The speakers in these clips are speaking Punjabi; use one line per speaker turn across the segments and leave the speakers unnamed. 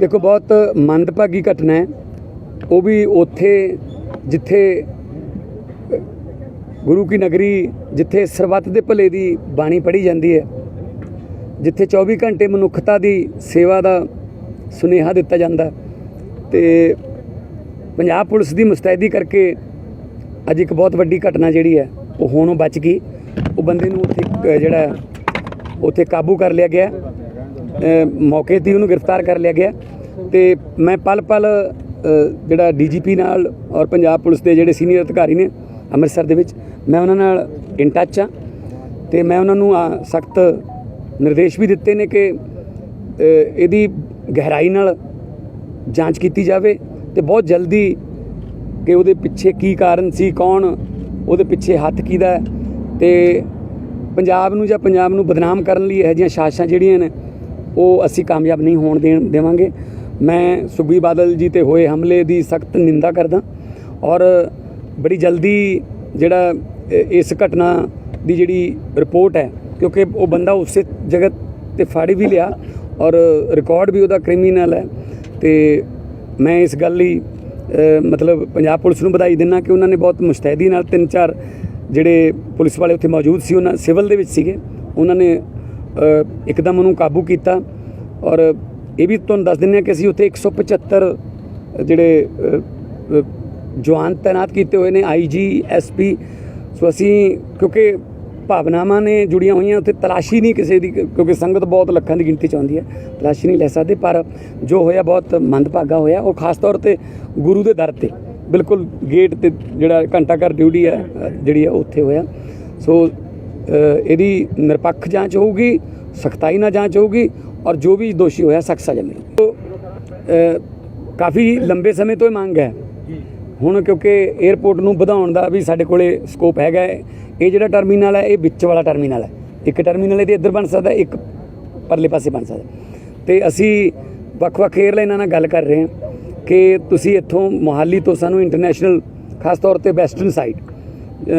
ਦੇਖੋ, ਬਹੁਤ ਮੰਦਭਾਗੀ ਘਟਨਾ ਹੈ। ਉਹ ਵੀ ਉੱਥੇ ਜਿੱਥੇ ਗੁਰੂ ਕੀ ਨਗਰੀ ਜਿੱਥੇ ਸਰਬੱਤ ਦੇ ਭਲੇ ਦੀ ਬਾਣੀ ਪੜ੍ਹੀ ਜਾਂਦੀ ਹੈ, ਜਿੱਥੇ 24 ਘੰਟੇ ਮਨੁੱਖਤਾ ਦੀ ਸੇਵਾ ਦਾ ਸੁਨੇਹਾ ਦਿੱਤਾ ਜਾਂਦਾ ਤੇ ਪੰਜਾਬ ਪੁਲਿਸ ਦੀ ਮੁਸਤੈਦੀ ਕਰਕੇ ਅੱਜ ਇੱਕ ਬਹੁਤ ਵੱਡੀ ਘਟਨਾ ਜਿਹੜੀ ਹੈ, ਉਹ ਹੋਣੋਂ ਬਚ ਗਈ। ਉਹ ਬੰਦੇ ਨੂੰ ਉੱਥੇ ਜਿਹੜਾ ਉੱਥੇ ਕਾਬੂ ਕਰ ਲਿਆ ਗਿਆ। ਮੌਕੇ ਤੇ ਉਹਨੂੰ ਗ੍ਰਿਫਤਾਰ ਕਰ ਲਿਆ ਗਿਆ। ਤੇ ਮੈਂ ਪਲ ਪਲ ਜਿਹੜਾ ਡੀਜੀਪੀ ਨਾਲ ਔਰ ਪੰਜਾਬ ਪੁਲਿਸ ਦੇ ਜਿਹੜੇ ਸੀਨੀਅਰ ਅਧਿਕਾਰੀ ਨੇ ਅੰਮ੍ਰਿਤਸਰ ਦੇ ਵਿੱਚ, ਮੈਂ ਉਹਨਾਂ ਨਾਲ ਇਨ ਟੱਚ ਆ ਤੇ ਮੈਂ ਉਹਨਾਂ ਨੂੰ ਸਖਤ ਨਿਰਦੇਸ਼ ਵੀ ਦਿੱਤੇ ਨੇ ਕਿ ਇਹਦੀ ਗਹਿਰਾਈ ਨਾਲ ਜਾਂਚ ਕੀਤੀ ਜਾਵੇ ਤੇ ਬਹੁਤ ਜਲਦੀ ਕਿ ਉਹਦੇ ਪਿੱਛੇ ਕੀ ਕਾਰਨ ਸੀ, ਕੌਣ, ਉਹਦੇ ਪਿੱਛੇ ਹੱਥ ਕਿਹਦਾ ਹੈ ਤੇ ਪੰਜਾਬ ਨੂੰ ਜਾਂ ਪੰਜਾਬ ਨੂੰ ਬਦਨਾਮ ਕਰਨ ਲਈ ਇਹੋ ਜਿਹੀਆਂ ਸਾਜ਼ਿਸ਼ਾਂ ਜਿਹੜੀਆਂ ਨੇ, ਉਹ ਅਸੀਂ ਕਾਮਯਾਬ ਨਹੀਂ ਹੋਣ ਦੇਣ, ਦੇਵਾਂਗੇ। ਮੈਂ ਸੁਖਬੀਰ ਬਾਦਲ ਜੀ ਤੇ ਹੋਏ ਹਮਲੇ ਦੀ ਸਖਤ ਨਿੰਦਾ ਕਰਦਾ ਔਰ ਬੜੀ ਜਲਦੀ ਜਿਹੜਾ ਇਸ ਘਟਨਾ ਦੀ ਜਿਹੜੀ ਰਿਪੋਰਟ ਹੈ, ਕਿਉਂਕਿ ਉਹ ਬੰਦਾ ਉਸੇ ਜਗ੍ਹਾ ਤੇ ਫਾੜੀ ਵੀ ਲਿਆ ਔਰ ਰਿਕਾਰਡ ਵੀ ਉਹਦਾ ਕ੍ਰਿਮੀਨਲ ਹੈ ਤੇ ਮੈਂ ਇਸ ਗੱਲ ਲਈ ਮਤਲਬ ਪੰਜਾਬ ਪੁਲਿਸ ਨੂੰ ਵਧਾਈ ਦਿੰਦਾ ਕਿ ਉਹਨਾਂ ਨੇ ਬਹੁਤ ਮੁਸਤੈਦੀ ਨਾਲ ਤਿੰਨ ਚਾਰ ਜਿਹੜੇ ਪੁਲਿਸ ਵਾਲੇ ਉੱਥੇ ਮੌਜੂਦ ਸੀ, ਉਹਨਾਂ ਸਿਵਲ ਦੇ ਵਿੱਚ ਸੀਗੇ, ਉਹਨਾਂ ਨੇ ਇੱਕਦਮ ਉਹਨੂੰ ਕਾਬੂ ਕੀਤਾ ਔਰ ਇਹ ਵੀ ਤੁਹਾਨੂੰ ਦੱਸ ਦਿੰਦੇ ਹਾਂ ਕਿ ਅਸੀਂ ਉੱਥੇ 175 ਜਿਹੜੇ ਅ, ਅ, ਜਵਾਨ ਤਾਇਨਾਤ ਕੀਤੇ ਹੋਏ ਨੇ ਆਈਜੀ ਐਸਪੀ ਸੋ ਅਸੀਂ ਕਿਉਂਕਿ ਭਾਵਨਾਵਾਂ ਨੇ ਜੁੜੀਆਂ ਹੋਈਆਂ ਉੱਥੇ ਤਲਾਸ਼ੀ ਨਹੀਂ ਕਿਸੇ ਦੀ ਕਿਉਂਕਿ ਸੰਗਤ ਬਹੁਤ ਲੱਖਾਂ ਦੀ ਗਿਣਤੀ ਚ ਆਉਂਦੀ ਹੈ ਤਲਾਸ਼ੀ ਨਹੀਂ ਲੈ ਸਕਦੇ ਪਰ ਜੋ ਹੋਇਆ ਬਹੁਤ ਮੰਦਭਾਗਾ ਹੋਇਆ ਉਹ ਖਾਸ ਤੌਰ ਤੇ ਗੁਰੂ ਦੇ ਦਰ ਤੇ ਬਿਲਕੁਲ ਗੇਟ ਤੇ ਜਿਹੜਾ ਘੰਟਾ ਘਰ ਡਿਊਟੀ ਹੈ ਅ, ਜਿਹੜੀ ਹੈ ਉੱਥੇ ਹੋਇਆ। ਸੋ ਇਹਦੀ ਨਿਰਪੱਖ ਜਾਂਚ ਹੋਊਗੀ ਸਖਤਾਈ ਨਾਲ ਜਾਂਚ ਹੋਊਗੀ ਔਰ ਜੋ ਵੀ ਦੋਸ਼ੀ ਹੋਇਆ सख्त सजा मिलेगी तो ਕਾਫੀ ਲੰਬੇ ਸਮੇਂ ਤੋਂ ਇਹ ਮੰਗ ਹੈ। ਹੁਣ ਕਿਉਂਕਿ 에어ਪੋਰਟ ਨੂੰ ਵਧਾਉਣ ਦਾ ਵੀ ਸਾਡੇ ਕੋਲੇ ਸਕੋਪ ਹੈਗਾ ਇਹ ਜਿਹੜਾ ਟਰਮੀਨਲ ਹੈ ਇਹ ਵਿੱਚ ਵਾਲਾ ਟਰਮੀਨਲ ਹੈ। ਇੱਕ ਟਰਮੀਨਲ ਇਹਦੇ ਇੱਧਰ ਬਣ ਸਕਦਾ ਇੱਕ ਪਰਲੇ ਪਾਸੇ ਬਣ ਸਕਦਾ। ਤੇ ਅਸੀਂ ਵੱਖ-ਵੱਖ 에ਅਰਲਾਈਨਾਂ ਨਾਲ ਗੱਲ ਕਰ ਰਹੇ ਹਾਂ ਕਿ ਤੁਸੀਂ ਇੱਥੋਂ ਮੋਹਾਲੀ ਤੋਂ ਸਾਨੂੰ ਇੰਟਰਨੈਸ਼ਨਲ ਖਾਸ ਤੌਰ ਤੇ ਵੈਸਟਰਨ ਸਾਈਡ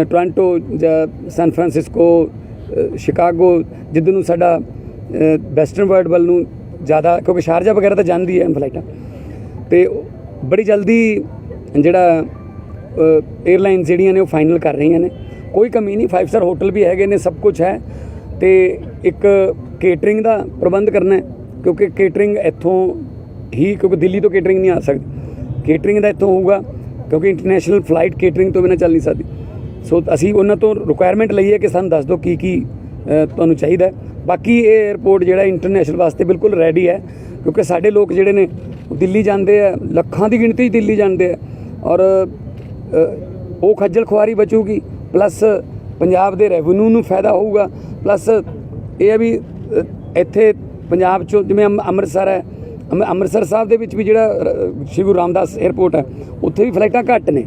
ਟੋਰਾਂਟੋ ਜਾਂ ਸਨ ਫਰਾਂਸਿਸਕੋ ਸ਼ਿਕਾਗੋ ਜਿੱਦ ਨੂੰ ਸਾਡਾ ਵੈਸਟਰਨ ਵਰਲਡ ਵੱਲ ਨੂੰ ਜ਼ਿਆਦਾ, ਕਿਉਂਕਿ ਸ਼ਾਰਜਾ ਵਗੈਰਾ ਤਾਂ ਜਾਂਦੀ ਹੈ ਫਲਾਈਟਾਂ। ਤੇ ਬੜੀ ਜਲਦੀ ਜਿਹੜਾ 에ਅਰਲਾਈਨ ਜਿਹੜੀਆਂ ਨੇ ਉਹ ਫਾਈਨਲ ਕਰ ਰਹੀਆਂ ਨੇ। ਕੋਈ ਕਮੀ ਨਹੀਂ 5 ਸਟਾਰ ਹੋਟਲ ਵੀ ਹੈਗੇ ਨੇ, ਸਭ ਕੁਝ ਹੈ। ਤੇ ਇੱਕ ਕੇਟਰਿੰਗ ਦਾ ਪ੍ਰਬੰਧ ਕਰਨਾ ਹੈ, ਕਿਉਂਕਿ ਕੇਟਰਿੰਗ ਇੱਥੋਂ ਹੀ, ਕਿਉਂਕਿ ਦਿੱਲੀ ਤੋਂ ਕੇਟਰਿੰਗ ਨਹੀਂ ਆ ਸਕਦੀ। ਕੇਟਰਿੰਗ ਦਾ ਇੱਥੋਂ ਹੋਊਗਾ, ਕਿਉਂਕਿ ਇੰਟਰਨੈਸ਼ਨਲ ਫਲਾਈਟ ਕੇਟਰਿੰਗ ਤੋਂ ਬਿਨਾਂ ਚੱਲ ਨਹੀਂ ਸਕਦੀ। ਸੋ ਅਸੀਂ ਉਹਨਾਂ ਤੋਂ ਰਿਕੁਆਇਰਮੈਂਟ ਲਈ ਹੈ ਕਿ ਸਾਨੂੰ ਦੱਸ ਦਿਓ ਕੀ ਕੀ ਤੁਹਾਨੂੰ ਚਾਹੀਦਾ ਬਾਕੀ ਇਹ 에ਅਰਪੋਰਟ ਜਿਹੜਾ ਇੰਟਰਨੈਸ਼ਨਲ ਵਾਸਤੇ ਬਿਲਕੁਲ ਰੈਡੀ ਹੈ, ਕਿਉਂਕਿ ਸਾਡੇ ਲੋਕ ਜਿਹੜੇ ਨੇ, ਉਹ ਦਿੱਲੀ ਜਾਂਦੇ ਆ, ਲੱਖਾਂ ਦੀ ਗਿਣਤੀ 'ਚ ਦਿੱਲੀ ਜਾਂਦੇ ਆ। ਔਰ ਉਹ ਖੱਜਲ ਖੁਆਰੀ ਬਚੂਗੀ ਪਲੱਸ ਪੰਜਾਬ ਦੇ ਰੈਵਨਿਊ ਨੂੰ ਫਾਇਦਾ ਹੋਊਗਾ ਪਲੱਸ ਇਹ ਹੈ ਵੀ ਇੱਥੇ ਪੰਜਾਬ ਚੋਂ ਜਿਵੇਂ ਅੰਮ- ਅੰਮ੍ਰਿਤਸਰ ਹੈ, ਅੰਮ- ਅੰਮ੍ਰਿਤਸਰ ਸਾਹਿਬ ਦੇ ਵਿੱਚ ਵੀ ਜਿਹੜਾ ਸ਼੍ਰੀ ਗੁਰੂ ਰਾਮਦਾਸ 에ਅਰਪੋਰਟ ਹੈ, ਉੱਥੇ ਵੀ ਫਲਾਈਟਾਂ ਘੱਟ ਨੇ।